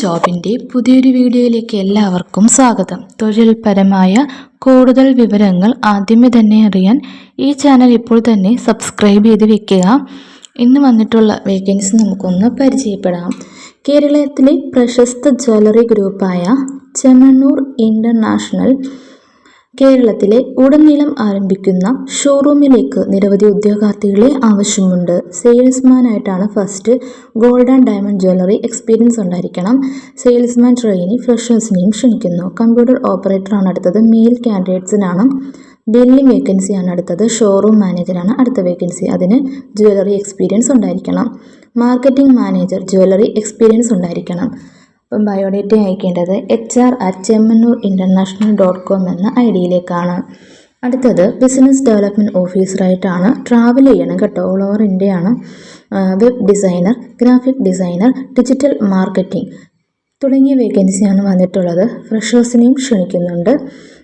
ജോബിന്റെ പുതിയൊരു വീഡിയോയിലേക്ക് എല്ലാവർക്കും സ്വാഗതം. തൊഴിൽപരമായ കൂടുതൽ വിവരങ്ങൾ ആദ്യമേ തന്നെ അറിയാൻ ഈ ചാനൽ ഇപ്പോൾ തന്നെ സബ്സ്ക്രൈബ് ചെയ്ത് വെക്കുക. ഇന്ന് വന്നിട്ടുള്ള വേക്കൻസി നമുക്കൊന്ന് പരിചയപ്പെടാം. കേരളത്തിലെ പ്രശസ്ത ജ്വല്ലറി ഗ്രൂപ്പായ ചെമ്മണ്ണൂർ ഇന്റർനാഷണൽ കേരളത്തിലെ ഉടനീളം ആരംഭിക്കുന്ന ഷോറൂമിലേക്ക് നിരവധി ഉദ്യോഗാർത്ഥികളെ ആവശ്യമുണ്ട്. സെയിൽസ്മാനായിട്ടാണ് first gold and diamond jewellery experience ഉണ്ടായിരിക്കണം. സെയിൽസ്മാൻ ട്രെയിനി ഫ്രഷേഴ്സിനെയും ക്ഷണിക്കുന്നു. കമ്പ്യൂട്ടർ ഓപ്പറേറ്ററാണ് അടുത്തത്. മെയിൽ കാൻഡിഡേറ്റ്സിനാണ്. ബില്ലിംഗ് വേക്കൻസിയാണ് അടുത്തത്. ഷോറൂം മാനേജറാണ് അടുത്ത വേക്കൻസി. അതിന് ജ്വല്ലറി എക്സ്പീരിയൻസ് ഉണ്ടായിരിക്കണം. മാർക്കറ്റിംഗ് മാനേജർ ജ്വല്ലറി എക്സ്പീരിയൻസ് ഉണ്ടായിരിക്കണം. അപ്പം biodata അയക്കേണ്ടത് H R at Chemmannur international dot com എന്ന ഐ ഡിയിലേക്കാണ് അടുത്തത് ബിസിനസ് ഡെവലപ്മെന്റ് ഓഫീസറായിട്ടാണ് ട്രാവൽ ചെയ്യണം കേട്ടോ. ഓൾ ഓവർ ഇന്ത്യയാണ് web designer graphic designer digital marketing തുടങ്ങിയ വേക്കൻസിയാണ് വന്നിട്ടുള്ളത്. ഫ്രഷേഴ്സിനെയും ക്ഷണിക്കുന്നുണ്ട്.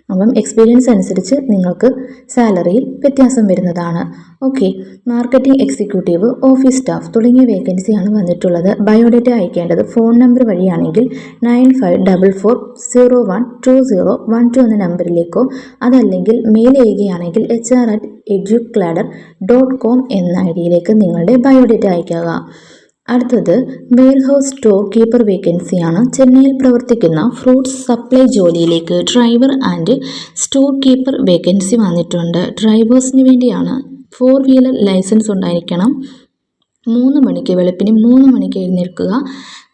അപ്പം എക്സ്പീരിയൻസ് അനുസരിച്ച് നിങ്ങൾക്ക് സാലറിയിൽ വ്യത്യാസം വരുന്നതാണ്. Okay marketing executive office staff തുടങ്ങിയ വേക്കൻസിയാണ് വന്നിട്ടുള്ളത്. ബയോഡേറ്റ അയക്കേണ്ടത് phone number വഴിയാണെങ്കിൽ nine five double four zero one two zero one two എന്ന നമ്പറിലേക്കോ അതല്ലെങ്കിൽ മെയിൽ ചെയ്യുകയാണെങ്കിൽ H R at Educladder dot com എന്ന ഐ ഡിയിലേക്ക് നിങ്ങളുടെ ബയോഡേറ്റ അയക്കുക അടുത്തത് വെയർഹൗസ് സ്റ്റോർ കീപ്പർ വേക്കൻസിയാണ് ചെന്നൈയിൽ പ്രവർത്തിക്കുന്ന ഫ്രൂട്ട്സ് സപ്ലൈ ജോലിയിലേക്ക് driver and store keeper vacancy വന്നിട്ടുണ്ട് ഡ്രൈവേഴ്സിന് വേണ്ടിയാണ് ഫോർ വീലർ ലൈസൻസ് ഉണ്ടായിരിക്കണം. മൂന്ന് മണിക്ക് വെളുപ്പിന് മൂന്ന് മണിക്ക് എഴുന്നേൽക്കുക.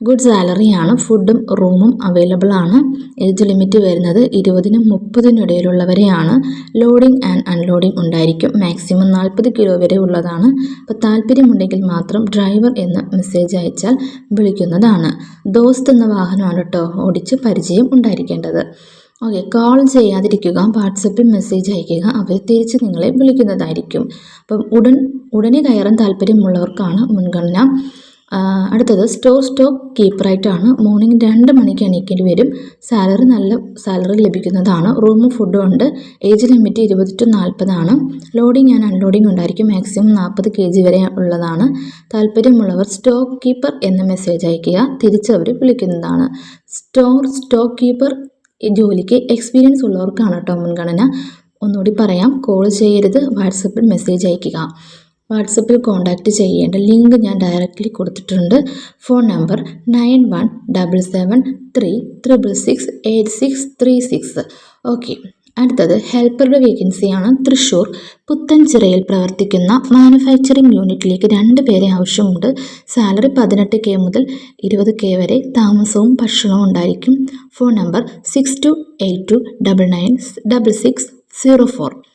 ഗുഡ് സാലറിയാണ് ഫുഡും റൂമും അവൈലബിൾ ആണ്. ഏജ് ലിമിറ്റ് വരുന്നത് ഇരുപതിനും മുപ്പതിനും ഇടയിലുള്ളവരെയാണ്. ലോഡിംഗ് ആൻഡ് അൺലോഡിംഗ് ഉണ്ടായിരിക്കും. മാക്സിമം നാൽപ്പത് കിലോ വരെ ഉള്ളതാണ്. അപ്പോൾ താല്പര്യമുണ്ടെങ്കിൽ മാത്രം ഡ്രൈവർ എന്ന് മെസ്സേജ് അയച്ചാൽ വിളിക്കുന്നതാണ്. ദോസ്ത് എന്ന വാഹനമാണ് കേട്ടോ ഓടിച്ച് പരിചയം ഉണ്ടായിരിക്കേണ്ടത്. ഓക്കെ കോൾ ചെയ്യാതിരിക്കുക വാട്സപ്പിൽ മെസ്സേജ് അയക്കുക അവർ തിരിച്ച് നിങ്ങളെ വിളിക്കുന്നതായിരിക്കും. അപ്പം ഉടൻ ഉടനെ കയറാൻ താല്പര്യമുള്ളവർക്കാണ് മുൻഗണന. അടുത്തത് സ്റ്റോ സ്റ്റോക്ക് കീപ്പറായിട്ടാണ് മോർണിംഗ് രണ്ട് മണിക്ക് എണീക്കേണ്ടി വരും. സാലറി നല്ല സാലറി ലഭിക്കുന്നതാണ്. റൂമും ഫുഡും ഉണ്ട്. ഏജ് ലിമിറ്റ് ഇരുപത് ടു നാൽപ്പതാണ് ലോഡിംഗ് ആൻഡ് അൺലോഡിംഗ് ഉണ്ടായിരിക്കും. മാക്സിമം നാൽപ്പത് കെ ജി വരെ ഉള്ളതാണ്. താല്പര്യമുള്ളവർ സ്റ്റോക്ക് കീപ്പർ എന്ന മെസ്സേജ് അയക്കുക തിരിച്ചവർ വിളിക്കുന്നതാണ്. സ്റ്റോർ സ്റ്റോക്ക് കീപ്പർ ഈ ജോലിക്ക് എക്സ്പീരിയൻസ് ഉള്ളവർക്കാണ് കേട്ടോ മുൻഗണന. ഒന്നുകൂടി പറയാം കോൾ ചെയ്യരുത് വാട്സപ്പിൽ മെസ്സേജ് അയയ്ക്കുക വാട്സപ്പിൽ കോൺടാക്റ്റ് ചെയ്യേണ്ട ലിങ്ക് ഞാൻ ഡയറക്റ്റ്ലി കൊടുത്തിട്ടുണ്ട്. Phone number nine one double seven three triple six eight six three six okay അടുത്തത് ഹെൽപ്പറുടെ വേക്കൻസിയാണ് തൃശ്ശൂർ. പുത്തൻചിറയിൽ പ്രവർത്തിക്കുന്ന മാനുഫാക്ചറിംഗ് യൂണിറ്റിലേക്ക് രണ്ട് പേരെ ആവശ്യമുണ്ട്. സാലറി പതിനെട്ട് കെ മുതൽ ഇരുപത് കെ വരെ താമസവും ഭക്ഷണവും ഉണ്ടായിരിക്കും. Phone number six two eight two double nine double six zero four.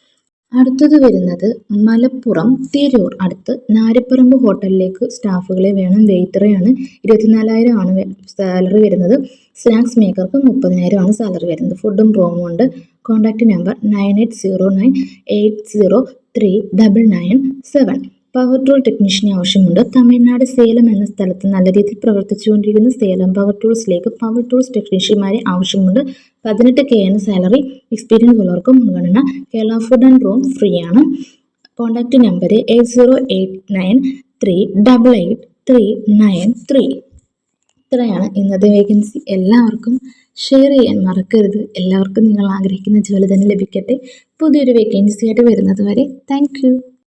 അടുത്തത് വരുന്നത് മലപ്പുറം തിരൂർ. അടുത്ത് നാരപ്പറമ്പ് ഹോട്ടലിലേക്ക് സ്റ്റാഫുകളെ വേണം. വെയിറ്ററെയാണ് ഇരുപത്തിനാലായിരം ആണ് സാലറി വരുന്നത്. സ്നാക്സ് മേക്കർക്ക് മുപ്പതിനായിരം ആണ് സാലറി വരുന്നത്. ഫുഡും റൂമും ഉണ്ട്. Contact number nine eight zero nine eight zero three double nine seven. Power tool ടെക്നീഷ്യനെ ആവശ്യമുണ്ട്. തമിഴ്നാട് സേലം എന്ന സ്ഥലത്ത് നല്ല രീതിയിൽ പ്രവർത്തിച്ചുകൊണ്ടിരിക്കുന്ന സേലം പവർ ടൂൾസിലേക്ക് പവർ ടൂൾസ് ടെക്നീഷ്യന്മാരെ ആവശ്യമുണ്ട്. പതിനെട്ട് കെ എന്ന സാലറി എക്സ്പീരിയൻസ് ഉള്ളവർക്ക് മുൻഗണന. Kerala food and room free ആണ്. Contact number eight zero eight nine three double eight three nine three ഇത്രയാണ് ഇന്നത്തെ വേക്കൻസി എല്ലാവർക്കും ഷെയർ ചെയ്യാൻ മറക്കരുത്. എല്ലാവർക്കും നിങ്ങൾ ആഗ്രഹിക്കുന്ന ജോലി തന്നെ ലഭിക്കട്ടെ. പുതിയൊരു വേക്കൻസി ആയിട്ട് വരുന്നത് വരെ. താങ്ക്